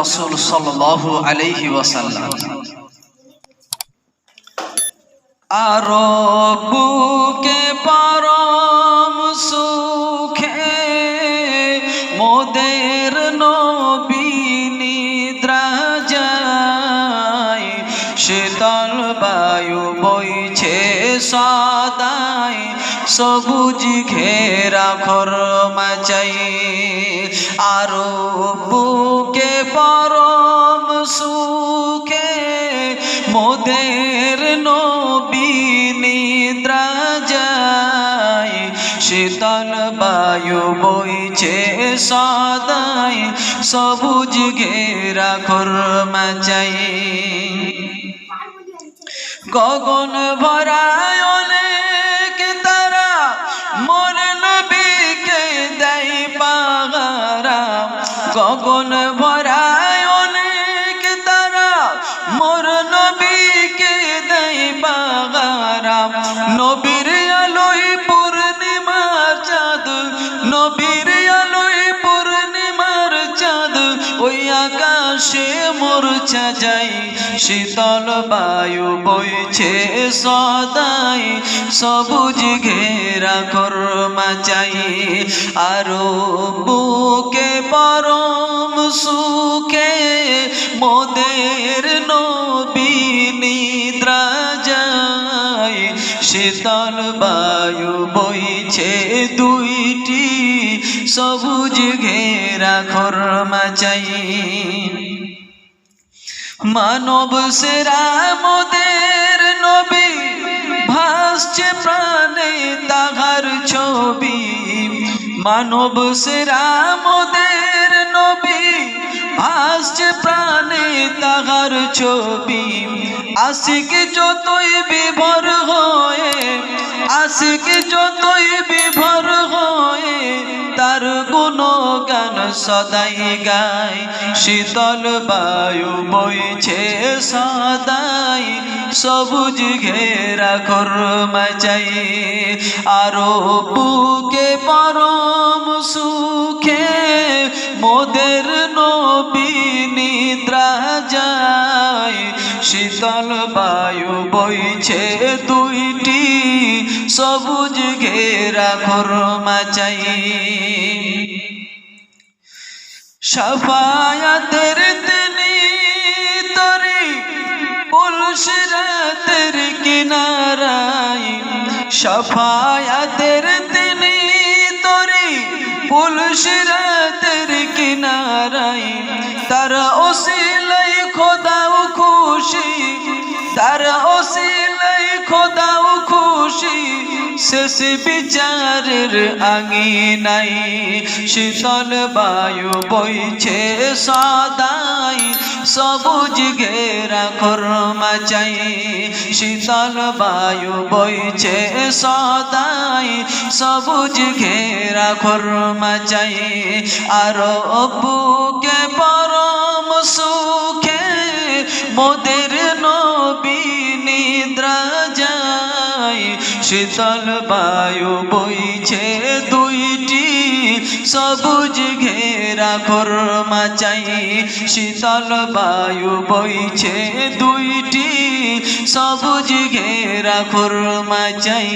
রসুল সাল্লাল্লাহু আলাইহি ওয়াসাল্লাম। আরও বুকে পরম সুখে মোদের নবী নিদ্রা যায় শীতল বইছে সদাই সবুজ ঘেরা ঘর মাচাই। আরও বুকে পরম সুখে মোদের নবী নিদ্রা যায়। শীতল বায়ু বইছে সদাই সবুজ ঘেরা ঘর মাচাই। গগন ভরায় অনেক তারা, মোর নবীকে দেয় পাগারা। গগন ভরায় অনেক তারা, মোর নবীকে দেয় পাগারা। নবীর আলোয় পূর্ণিমার চাঁদ, নবীর আলোয় পূর্ণিমার চাঁদ, ওই আকাশে মূর্ছা যাই শীতল বায়ু বইছে সদাই, সবুজ ঘেরা কর্মা চাই। আরও বুকে পরম সুখে মোদের নবী নিদ্রা শীতল বায়ু বইছে দুইটি, সবুজ ঘেরা খরমা চাই। মানব সেরা মোদের নবী, ভাসছে প্রাণে তাহার ছবি। মানব সেরা মোদের নবী, ভাসছে প্রাণে তাহার ছবি। আশিক যতই বিভর আশিক যতই বিভর হয়ে তার গুণগান সদাই গায় শীতল বায়ু বইছে সদাই, সবুজ ঘেরা কর্মা চাই। আরও বুকে পরম সুখে মোদের নবী নিদ্রা যায়। শীতল বায়ু বইছে দুইটি, সবুজ ঘেরা কর্মা চাই। সফায়াতের তিনি তরি পুলসিরাতের কিনারায় সফায়াতের তিনি তরি পুলসিরাতের তার ওসিলাই খোদাও খুশি, শেষ বিচারের আঙিনাই। শীতল বায়ু বইছে সদাই, সবুজ ঘেরা কর্মা চাই। শীতল বায়ু বইছে সদাই, সবুজ ঘেরা কর্মা চাই। আরও বুকে পরম সুখে মোদের নিদ্রা যায়, শীতল বায়ু বইছে দুইটি, সবুজ ঘেরা কর্মা চাই। শীতল বায়ু বইছে দুইটি, সবুজ ঘেরা কর্মা চাই।